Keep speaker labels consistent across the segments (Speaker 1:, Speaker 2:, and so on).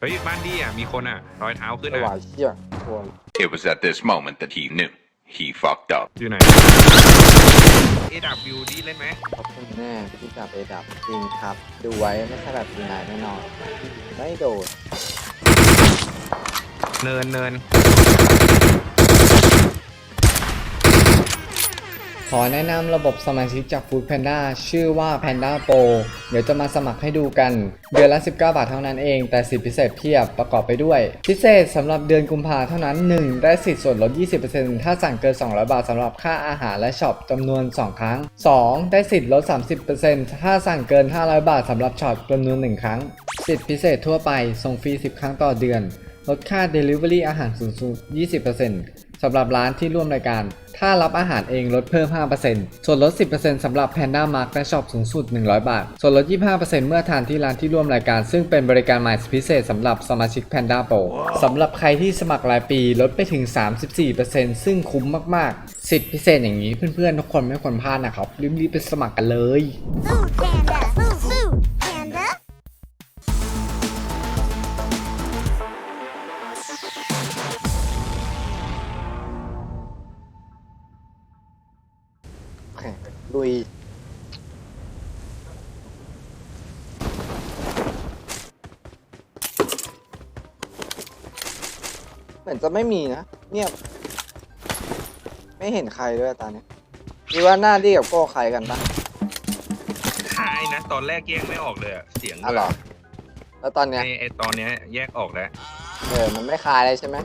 Speaker 1: เฮ้ยบ้านดีอะมีคนอะรอยเท้าขึ้น
Speaker 2: ไอ้หวา
Speaker 1: อะ
Speaker 2: ยเชี่ยโวน
Speaker 3: It was at this moment that he knew he fucked up.
Speaker 1: อยู่ไหนเอดับวิวดีเล่นไหม
Speaker 2: ขอบคุณแน่ที่จับไปดับจริงครับ ดูไว้ไม่ใช่แบบทีนายแน่นอน ไม่โดด
Speaker 1: เนินเนิน
Speaker 4: ขอแนะนำระบบสมาชิกจาก Food Panda ชื่อว่า Panda Pro เดี๋ยวจะมาสมัครให้ดูกัน เดือนละ 19 บาทเท่านั้นเอง แต่สิทธิพิเศษเพียบประกอบไปด้วย พิเศษสำหรับเดือนกุมภาเท่านั้น 1. ได้สิทธิ์ส่วนลด 20%ถ้าสั่งเกิน 200 บาทสำหรับค่าอาหารและช็อปจำนวน 2 ครั้ง 2. ได้สิทธิ์ลด 30%ถ้าสั่งเกิน 500 บาทสำหรับช็อปจำนวน 1 ครั้ง สิทธิพิเศษทั่วไปส่งฟรี 10 ครั้งต่อเดือน ลดค่า Delivery อาหารสูงสุด 20% สำหรับร้านที่ร่วมรายการ ถ้ารับอาหารเองลดเพิ่ม 5%ส่วนลด 10%สำหรับ Panda Mark และช็อปสูงสุด 100 บาท ส่วนลด 25%เมื่อทานที่ร้านที่ร่วมรายการ ซึ่งเป็นบริการใหม่พิเศษสำหรับสมาชิก Panda Pro สำหรับใครที่สมัครรายปีลดไปถึง 34%ซึ่งคุ้มมากๆ สิทธิพิเศษอย่างนี้เพื่อนๆทุกคนไม่ควรพลาดนะครับรีบๆไปสมัครกันเลย
Speaker 5: Food Panda.
Speaker 2: มือนจะไม่มีนะเงียบไม่เห็นใครด้วยตอนนี้คิดว่าหน้าดีกับโก้ใครกันปะ
Speaker 1: คล้ายนะ ตอนแรกแยกไม่ออกเลยอะเสียง
Speaker 2: อ๋อเหรอแล้วตอนเนี้ย
Speaker 1: ไอไอตอนเนี้ยแยกออกแล้ว
Speaker 2: เออมันไม่คลายเลยใช่ไหม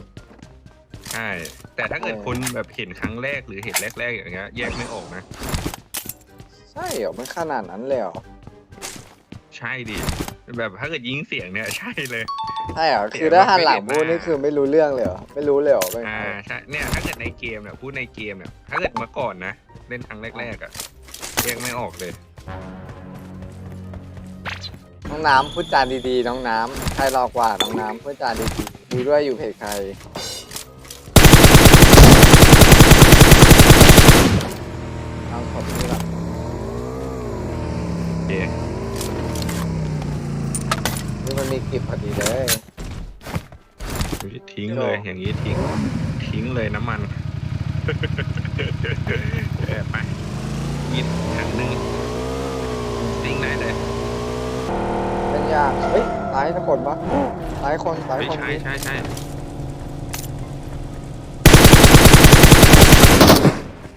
Speaker 1: ใช่แต่ถ้าเกิด
Speaker 2: เออ
Speaker 1: คนแบบเห็นครั้งแรกหรือเห็นแรกๆอย่างเงี้ยแยกไม่ออกนะ
Speaker 2: ใช่เหรอมันขนาดนั้นเลยเหรอ
Speaker 1: ใช่ดิแบบถ้าเกิดยิงเสียงเนี่ยใช่เลย
Speaker 2: ใช่เหรอ
Speaker 1: เสียง
Speaker 2: คือถ้าหันหลัง
Speaker 1: ไม่
Speaker 2: พู
Speaker 1: เห็นมา
Speaker 2: ดนี่คือไม่รู้เรื่องเลยเหรอไม่รู้เลยเหรอเป็น
Speaker 1: อ่าใช่เนี่ยถ้าเกิดในเกมเนี่ยพูดในเกมเนี่ยถ้าเกิดเมื่อก่อนนะเล่นครั้งแรกๆอะแยกไม่ออกเลย
Speaker 2: น้องน้ำพูดจาดีๆ น้องน้ำใครรอกว่าน้องน้ำพูดจาดีๆดูด้วยอยู่เพจใครเอาขอบคุณละ
Speaker 1: โอเค
Speaker 2: นี่มันมีกิบพอดีเลย
Speaker 1: ทิ้งเลยอย่างนี้ทิ้ง ทิ้งเลยน้ำมันเออไปยิดถังหนึ่งทิ้งไหนเลย
Speaker 2: เป็นยากเฮ้ยตายทุกคนปะตายคนตาย
Speaker 1: ไม่
Speaker 2: คน
Speaker 1: ใช่ใช่ใช่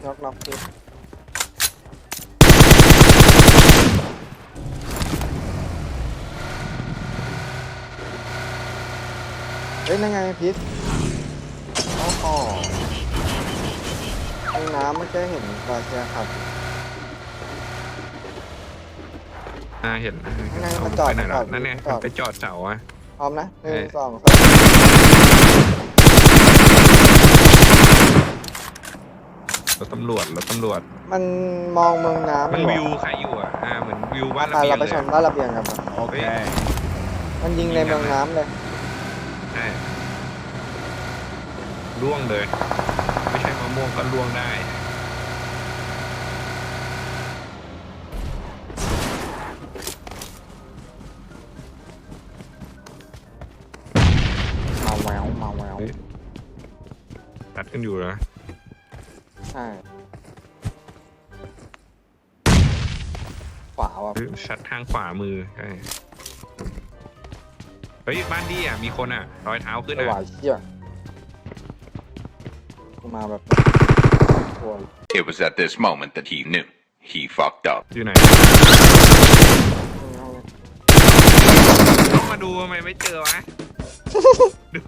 Speaker 2: น็อกน็อกที เฮ้ยนั่นไงพิษโอ้โหห้องน้ำไม่เคยเห็นบาเซียครับ
Speaker 1: อ่าเห็น
Speaker 2: นั่นไง
Speaker 1: เอา
Speaker 2: มาจอด
Speaker 1: ไปไหน
Speaker 2: มาจ
Speaker 1: แล้
Speaker 2: อ
Speaker 1: ว
Speaker 2: ด
Speaker 1: นั่นเนี่ย
Speaker 2: มาจอด
Speaker 1: ไปจอดเสาอะ
Speaker 2: พร้อมนะหนึ่ง
Speaker 1: เอ๊ะ
Speaker 2: สองสาม
Speaker 1: รถตำรวจรถตำรวจ
Speaker 2: มันมองเมืองน้ำ
Speaker 1: มัน
Speaker 2: อยู่
Speaker 1: วิว
Speaker 2: อะ
Speaker 1: ใครอยู่อะอ่าเหมือนวิวบ้าน
Speaker 2: ไประ
Speaker 1: เบีย
Speaker 2: เรา
Speaker 1: ง
Speaker 2: ไป
Speaker 1: เลย
Speaker 2: ชนบ้านระเบียงกันปะ
Speaker 1: โอเค
Speaker 2: มันยิงในเมืองน้ำเลย
Speaker 1: ใช่ ล่วงเลย ไม่ใช่มะม่วงก็ล่วงได้
Speaker 2: มาแววมาแวว
Speaker 1: เฮ้ยตัดกันอยู่นะ
Speaker 2: ใช่ขวาว่ะ
Speaker 1: เฮ้ยชัดทางขวามือใช่เฮ้ยบ้านดีอะมีคนอะรอยเท้าขึ้น
Speaker 2: ไอ้หวา
Speaker 1: อะ
Speaker 2: ยเชี่ยกู มาแบบโวย
Speaker 3: It was at this moment that he knew he fucked up.
Speaker 1: อยู่ไหน
Speaker 2: ห้องนี้
Speaker 1: ต้องมาดูทำไมไม่เจอวะ ดู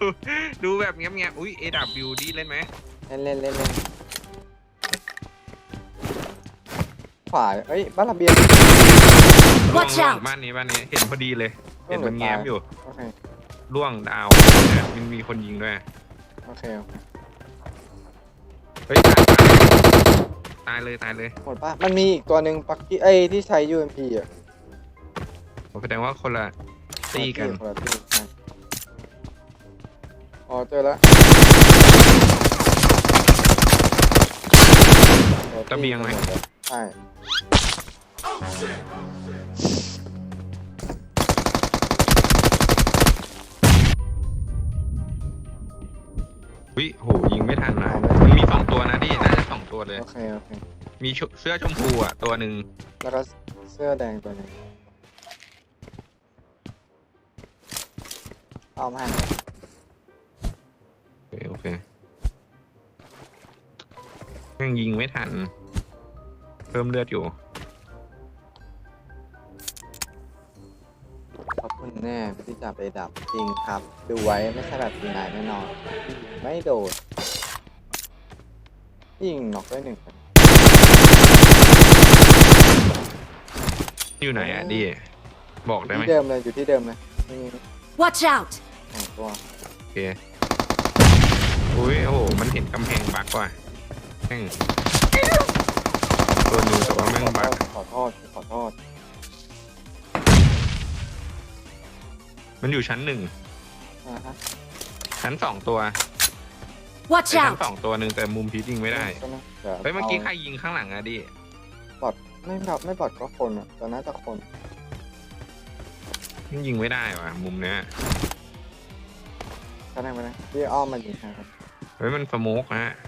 Speaker 1: ดูแบบเงี้ยบๆอุ้ยเอดับวิวดีเล่นไหม
Speaker 2: เล่นเล่นเล่นเล่นขวาเอ้ยบ้านระเบียง
Speaker 1: ล่วง
Speaker 5: Watch
Speaker 1: ล่วง
Speaker 5: out
Speaker 1: บ้านนี้บ้านนี้เห็นพอดีเลย
Speaker 2: ล่วง
Speaker 1: เห็นมัน
Speaker 2: หรือ
Speaker 1: แง้ม
Speaker 2: ตาย
Speaker 1: อยู่
Speaker 2: โอเค
Speaker 1: ล่วงดาวเนี่ยมันมีคนยิงด้วย
Speaker 2: โอเคโอเค
Speaker 1: เฮ้ยตายตายเลยตายเลย
Speaker 2: หมดปะมันมีอีกตัวหนึ่งปักกี้ไอ้ยที่ใช้ UMP อะ
Speaker 1: ผมแสดงว่าคนละตีกัน
Speaker 2: คนละที่ใช่อ๋อเจอแล้ว
Speaker 1: ระเบียงไหม
Speaker 2: ใช่
Speaker 1: อุ้ยโหยิงไม่ทันนะมันมีสองตัวนะดิน่าจะสองตัวเลย
Speaker 2: โอเคโอเค
Speaker 1: มีชุเสื้อชมพูอะตัวหนึ่ง
Speaker 2: แล้วก็เสื้อแดงตัวหนึงเอามาให้
Speaker 1: โอเคโอเคแม่งยิงไม่ทัน เพิ่มเลือดอยู่
Speaker 2: แน่ที่จับไปดับจริงครับ ดูไว้ไม่ใช่แบบทีนายแน่นอน ไม่โดด ยิงน็อกได้หนึ่งคน
Speaker 1: อยู่ไหนอะดิบอกได้ไหม
Speaker 2: ที่เดิมเลยอยู่ที่เดิมเลยนี่
Speaker 5: Watch out!
Speaker 2: สองตัว
Speaker 1: โอเคอุ้ยโอ้โหมันเห็นกำแพงบักว่ะแม่งตัวหนึงแต่ว่าแม่งบัก
Speaker 2: ขอโทษขอโทษ
Speaker 1: มันอยู่ชั้นหนึ่ง
Speaker 2: อ่าฮะ
Speaker 1: ชั้นสองตัว
Speaker 5: Watch
Speaker 1: ไอ้ชั้น
Speaker 5: out!
Speaker 1: สองตัวหนึ่งแต่มุมพีชยิงไม่ได้
Speaker 2: ก็นะดี๋ว
Speaker 1: เฮ้ยเมื่อกี้าใครยิงข้างหลังอะดิ
Speaker 2: บอดไม่บอดไม่บอดก็คนอะแต่น่าจะคน
Speaker 1: มันยิงไม่ได้ว่ะ มุมเนี้ย
Speaker 2: ก็ได้ไหมนะพี่อ้อมมายิงครับ
Speaker 1: เฮ้ยมันสโมกฮะสโ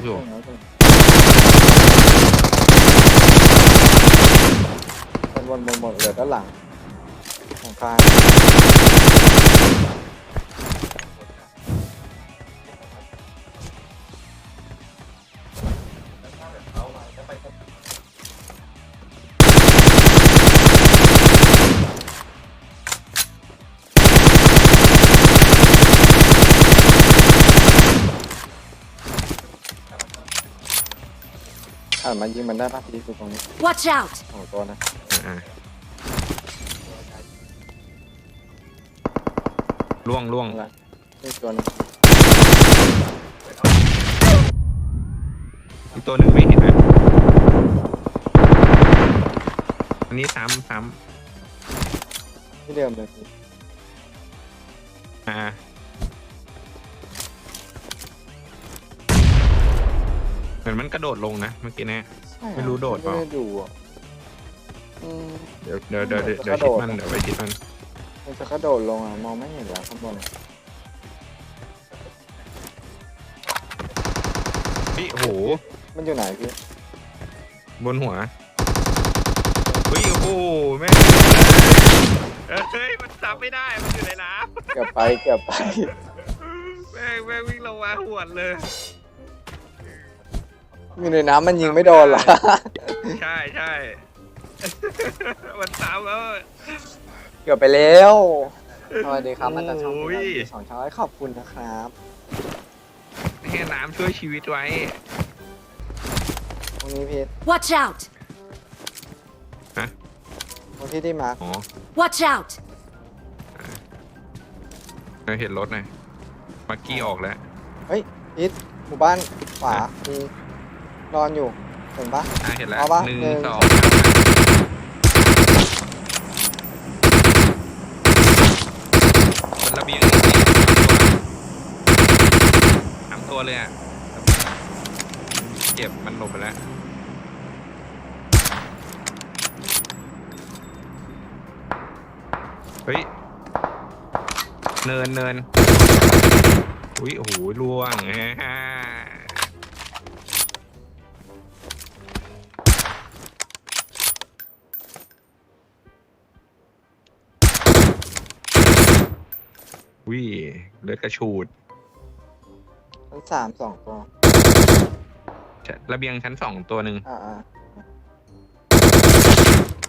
Speaker 1: กอยู่
Speaker 2: เป็นวนบนวนเหลือด้านหลังของคายานมายิงมันได้ป่ะพี่คือตรงนี้
Speaker 5: Watch out!
Speaker 2: สองตัวนะ
Speaker 1: อ่าล่วงล่วง
Speaker 2: นั่นแหละนี่ตัวหนึง
Speaker 1: อีกตัวหนึ่งไม่เห็นนะอันนี้ซ้ำซ้
Speaker 2: ที่เดิมเลยพี่
Speaker 1: มือนมันกระโดดลงนะเมื่อกี้เนะ
Speaker 2: ใช่อะ
Speaker 1: ไม่รู้โดดเปล่า
Speaker 2: ไม่ได้ดูอะอืม
Speaker 1: เดี๋ยวเดี๋ยวเดี๋ยว
Speaker 2: เหมือนจะ
Speaker 1: เดี๋ยว
Speaker 2: กระโด
Speaker 1: ชิด
Speaker 2: ด
Speaker 1: มันเดี๋ยวไปชิดมัน
Speaker 2: มันจะกระโดดลงอะ มองไม่เห็นแล้วข้างบนอะ
Speaker 1: พี่โอ้โห
Speaker 2: มันอยู่ไหนพี่
Speaker 1: บนหัวเฮ้ยโอ้โหแม่งเอ้ยมันจับไม่ได้มันอยู่ในน้
Speaker 2: เกือบไปเกือบไปำ
Speaker 1: แม่งแม่งวิ่งลงมาหวดเลย
Speaker 2: อยู่ในน้ำมันยิงไม่โดนเหรอ
Speaker 1: ใช่ใช่ มันตามแล้ว
Speaker 2: เกือบไปแล้วสวัสดีครับมาจากช่อง
Speaker 1: โอ้
Speaker 2: พี
Speaker 1: ย
Speaker 2: สองช่องขอบคุณนะครับ
Speaker 1: แค่น้ำช่วยชีวิตไว้
Speaker 2: ตรงนี้พี่
Speaker 5: Watch out!
Speaker 2: ตรงที่ที่มาร์ค
Speaker 1: อ๋อ
Speaker 5: Watch out!
Speaker 1: เราเห็นรถหน่อยมักกี้ออกแล้ว
Speaker 2: เฮ้ยพีทหมู่บ้านขวามี นอนอยู่ เห็นปะ
Speaker 1: อะเห็นแล้ว
Speaker 2: เอาปะ
Speaker 1: หนึ่ง
Speaker 2: หนึ่ง
Speaker 1: สองบนระเบียงทำตัวเลยอะเจ็บมันหลบไปแล้ว เฮ้ย เนินเนินอุ้ยโอ้โหล่วงฮ่า อุ้ยเลือดกระชูด
Speaker 2: ชั้นสามสองตัว
Speaker 1: ระเบียงชั้นสองตัวหนึ่ง
Speaker 2: อ่าอ่า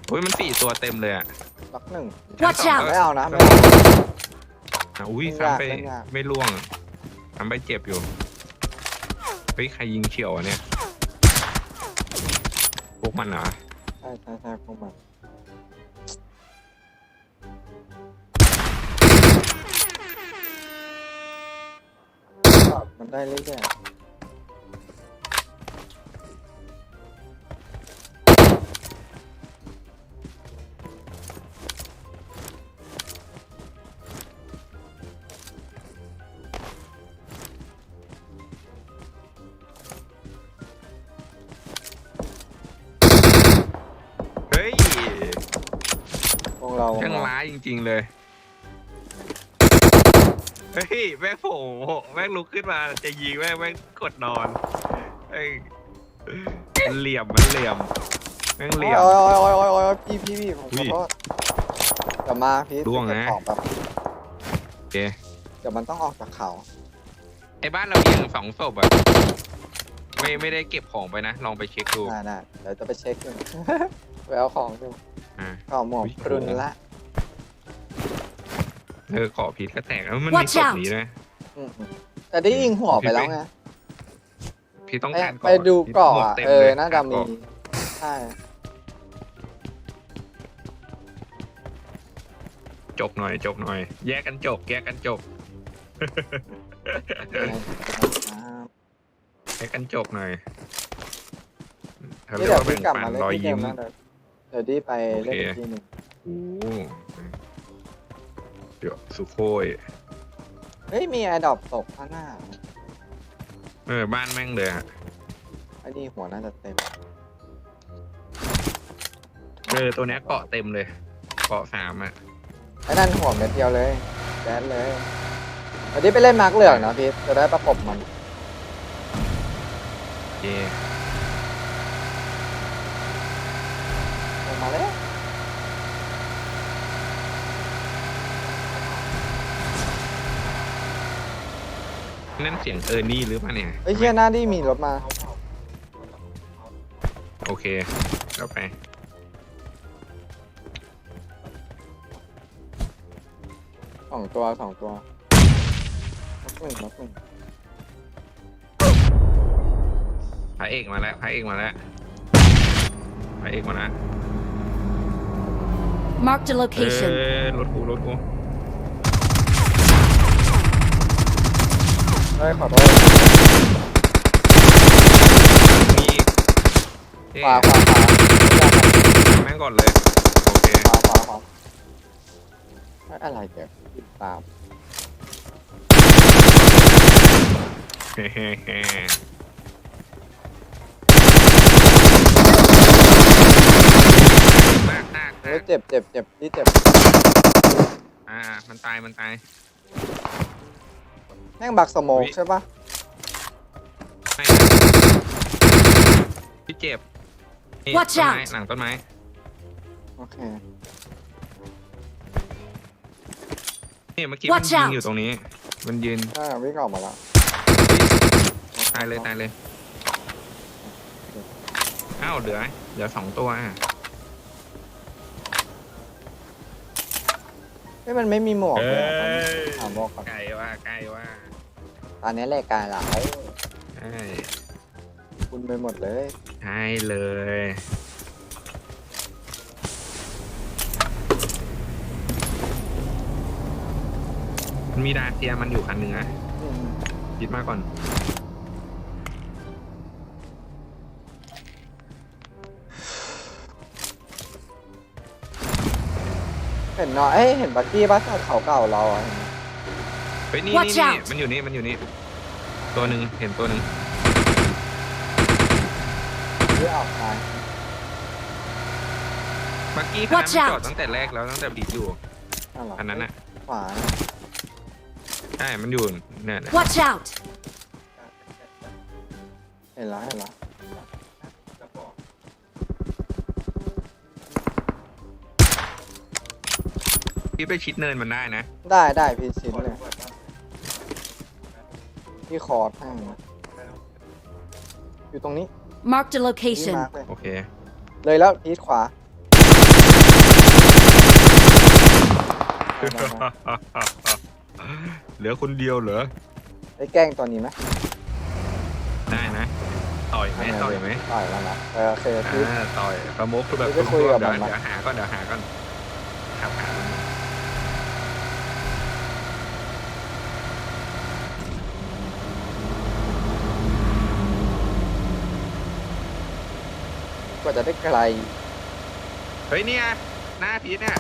Speaker 1: อุ้ยมันสี่ตัวเต็มเลยอะ
Speaker 2: ล็อกหนึ่ง
Speaker 1: ชั้น
Speaker 5: Watch
Speaker 1: สอง
Speaker 5: out
Speaker 1: ก็
Speaker 2: ไม่เอานะไม่เอา
Speaker 1: อะอุ้ย
Speaker 2: เล่นยาก
Speaker 1: ซ้ำไป
Speaker 2: เล่นยาก
Speaker 1: ไม่ล่วงซ้ำไปเจ็บอยู่เฮ้ยใครยิงเฉียวอะเนี่ยพวกมันเหรอ
Speaker 2: ใช่ใช่ใช่พวกมัน มันได้เลยแกเฮ้ยพวกเราวง
Speaker 1: ช่างร้ายจริง ๆ เลย เฮ้ยแม่งโผล่แม่งลุกขึ้นมาจะยิงแม่งแม่งกดนอนเอ้ยมันเหลี่ยมมันเหลี่ยมแม่งเหลี่ยม
Speaker 2: โอ้ยโอ้ยโอ้ยโอ้ยโอ้ยพี่พี่พี่ผมข
Speaker 1: อุ้
Speaker 2: อยโทษเดี๋ยวมาพี่
Speaker 1: ล่วงนะ
Speaker 2: เก็บของแบบ
Speaker 1: โอเค
Speaker 2: เดี๋ยวมันต้องออกจากเขา
Speaker 1: ไอ้บ้านเรายิงสองศพอะไม่ไม่ได้เก็บของไปนะ ลองไปเช็คดู
Speaker 2: ได้ได้เดี๋ยวจะไปเช็คดู ไปเอาของดู
Speaker 1: อ่า
Speaker 2: ก็หมวก
Speaker 1: อุ๊ย
Speaker 2: ปรุนละ
Speaker 1: เออขอพีทก็แตกแล้วมันมี
Speaker 5: Watch
Speaker 1: ศพ
Speaker 5: out
Speaker 1: นี้ด้วย
Speaker 2: อืมอืมแต่ได้ยิงหัวไปแล้วไง
Speaker 1: พี่ต้อง
Speaker 2: ไป
Speaker 1: การ
Speaker 2: ไปดูเกาะ
Speaker 1: หมว
Speaker 2: อะ
Speaker 1: ต็ม
Speaker 2: เออ
Speaker 1: ลย
Speaker 2: น่าจะมี
Speaker 1: เกา
Speaker 2: ใช่
Speaker 1: จบหน่อยจบหน่อย แยกกันจบ แยกกันจบ แยกกันจบหน่อยเขา
Speaker 2: นี่
Speaker 1: เรียก
Speaker 2: เดี๋ยว
Speaker 1: ว่า
Speaker 2: พี่
Speaker 1: แบ่ง
Speaker 2: กลับ
Speaker 1: ปั
Speaker 2: มานเล่น
Speaker 1: รอย
Speaker 2: ที่เดิ
Speaker 1: ยิ้
Speaker 2: ม
Speaker 1: ม
Speaker 2: นะเดี๋ยวเดี๋ยวดีไปเล่น
Speaker 1: โอเค
Speaker 2: อีกทีหนึ่ง
Speaker 1: โอ้โห เดี๋ยวสุโคย
Speaker 2: เฮ้ย มีไอดอปตกข้างหน้า
Speaker 1: เออบ้านแม่งเลยอะ
Speaker 2: ไอ้นี่หัวน่าจะเต็ม
Speaker 1: เออตัวเนี้ยเกาะเต็มเลย เกาะสามอะ
Speaker 2: ไอ้นั่นหัวเม็ดเดียวเลยแดนเลยเดี๋ยวดีไปเล่นมาร์กเหลืองนะพี่จะได้ประกบมัน
Speaker 1: เย
Speaker 2: ลงมาแล้ว
Speaker 1: นั่นเสียงเออร์นี่หรือเปล่าเนี่ย
Speaker 2: ไอ้ยเชี่ยหน้าดีมีรถมา
Speaker 1: โอเคเราไป
Speaker 2: สองตัวสองตัวนักหนึ่งนักหนึ่ง
Speaker 1: พระเอกมาแล้วพระเอกมาแล้วพระเอกมาแล้ว
Speaker 5: Marked a
Speaker 1: เอ
Speaker 5: location.
Speaker 1: อรถกูรถกู
Speaker 2: เฮ้ยขอโทษ
Speaker 1: มีอีกเอ๊ะ
Speaker 2: ขวาขวาขวา
Speaker 1: แม่งก่อนเลย โอเค
Speaker 2: ขวาขวาขวาเฮ้ยอะไรเดี๋ยวติดตาม
Speaker 1: เฮ้เฮ้เฮ้มากมาก
Speaker 2: เฮ้ยเจ็บเจ็บเจ็บที่เจ็บ
Speaker 1: อ่า มันตาย มันตาย
Speaker 2: แม่งบักสโมก
Speaker 1: อุ๊ย
Speaker 2: ใช่ปะ
Speaker 1: ไม่พี่เจ็บนี่
Speaker 5: Watch
Speaker 1: ต้นไม้
Speaker 5: out
Speaker 1: หลังต้นไม้
Speaker 2: โอเค
Speaker 1: นี่เมื่อกี้มัน
Speaker 5: Watch
Speaker 1: ยิง
Speaker 5: out
Speaker 1: อยู่ตรงนี้ มันยืน
Speaker 2: อ่าวิ่งออกมาแล้ว
Speaker 1: ตายเลยตายเลยอ้าวเหลือเหลือสองตัวอะ
Speaker 2: เฮ้ยมันไม่มีหมวกเลยอะตอนนี้หาหมวกก่อน
Speaker 1: ไกลว่าไกลว่า
Speaker 2: ตอนนี้แหละกายหลาย
Speaker 1: ใช่
Speaker 2: คุณไปหมดเลย
Speaker 1: ใช่เลยมันมีดาเซียมันอยู่คันหนึ่งอะ
Speaker 2: อืม
Speaker 1: คิดมาก่อน
Speaker 2: ห็นเนาะเอ้ยเห็นบักกี้ปะจอเขาเก่าเราอะ
Speaker 1: เฮ้ยนี่
Speaker 5: Watch
Speaker 1: นี่นี่
Speaker 5: out
Speaker 1: มันอยู่นี่ มันอยู่นี่ ตัวหนึ่งเห็นตัวหนึ่ง
Speaker 2: เฮ้ยออกซ้าย
Speaker 1: เมื่อกี้คันนั้น
Speaker 5: Watch
Speaker 1: มัน
Speaker 5: out
Speaker 1: จอดตั้งแต่แรกแล้วตั้งแต่บีดอยู่
Speaker 2: นั่นเหรอ
Speaker 1: อันนั้นอะ
Speaker 2: ขวานะ
Speaker 1: ใช่มันอยู่เนี่ยเนี่ย
Speaker 5: Watch out!
Speaker 2: เห็นแล้วเห็นแล้ว
Speaker 1: พี่ไปชิดเนินมันได้นะ
Speaker 2: ได้ได้พี่ชิ้นเลยพี่คอร์ดให้นะอยู่ตรงนี้
Speaker 5: Marked a
Speaker 2: พี่
Speaker 5: location.
Speaker 2: มาร์กเลย
Speaker 1: โอเค
Speaker 2: เลยแล้วพีทขวาได้ได้ได้
Speaker 1: เหลือคนเดียวเหรอ
Speaker 2: ได้แกล้งตัวนี้ไหม
Speaker 1: ได้นะ ต่อยไหมต่อยไหม
Speaker 2: ต่อยแล้วนะเออโอเคพีท
Speaker 1: อ่าต่อยประมุกคือแบบ
Speaker 2: ไปคุยกับ
Speaker 1: เดี๋ยว
Speaker 2: มันมา
Speaker 1: เดี๋ยวหาก่อนเดี๋ยวหาก่อนครับหา ก็
Speaker 2: จะได้ไกล
Speaker 1: เฮ้ยเนี่ยหน้าพีทเนี่ย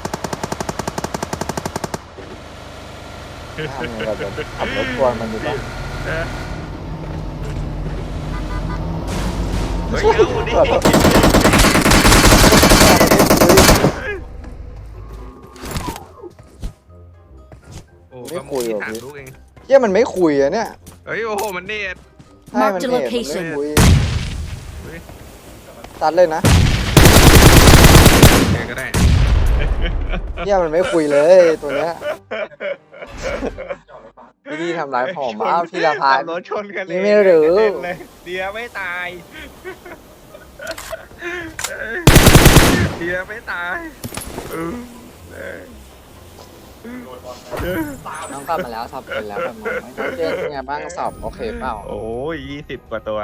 Speaker 2: ถ้าไงเราจะขับรถกวนมันอยู่ป่ะ
Speaker 1: เเฮ้ยเอา
Speaker 2: โอ้ไม่
Speaker 1: คุยห
Speaker 2: ร
Speaker 1: อกพี่เอง
Speaker 2: ฮียมันไม่คุยอะเนี่ย
Speaker 1: เฮ้ยโอ้โหมันเนต
Speaker 2: ใช่มัน
Speaker 5: Marked
Speaker 2: เคชั่น
Speaker 1: เฮ้ย
Speaker 2: ตัดเลยนะ
Speaker 1: แกก็ได้
Speaker 2: เฮียมันไม่คุยเลยตัวเนี้ยพี่ดีทำร้ายผมอ้าวพี่ละพาน
Speaker 1: ขับรถชนกันเลย
Speaker 2: นี่ไม่รู้
Speaker 1: กะเด็นเลยเดียไม่ตายเดียไม่ตายเออเออ
Speaker 2: น้องกลับมาแล้วสอบเป็นแล้วแบบน้องไม่ต้องเจอเป็นไงบ้างสอบโอเคเปล่า
Speaker 1: โอ้ยยี่สิบกว่าตัว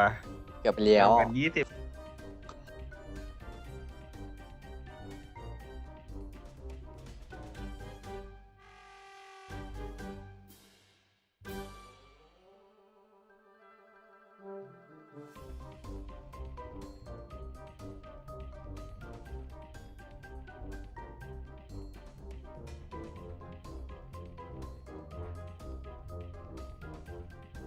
Speaker 2: เกือบไปแล้ว
Speaker 1: กันยี่สิบ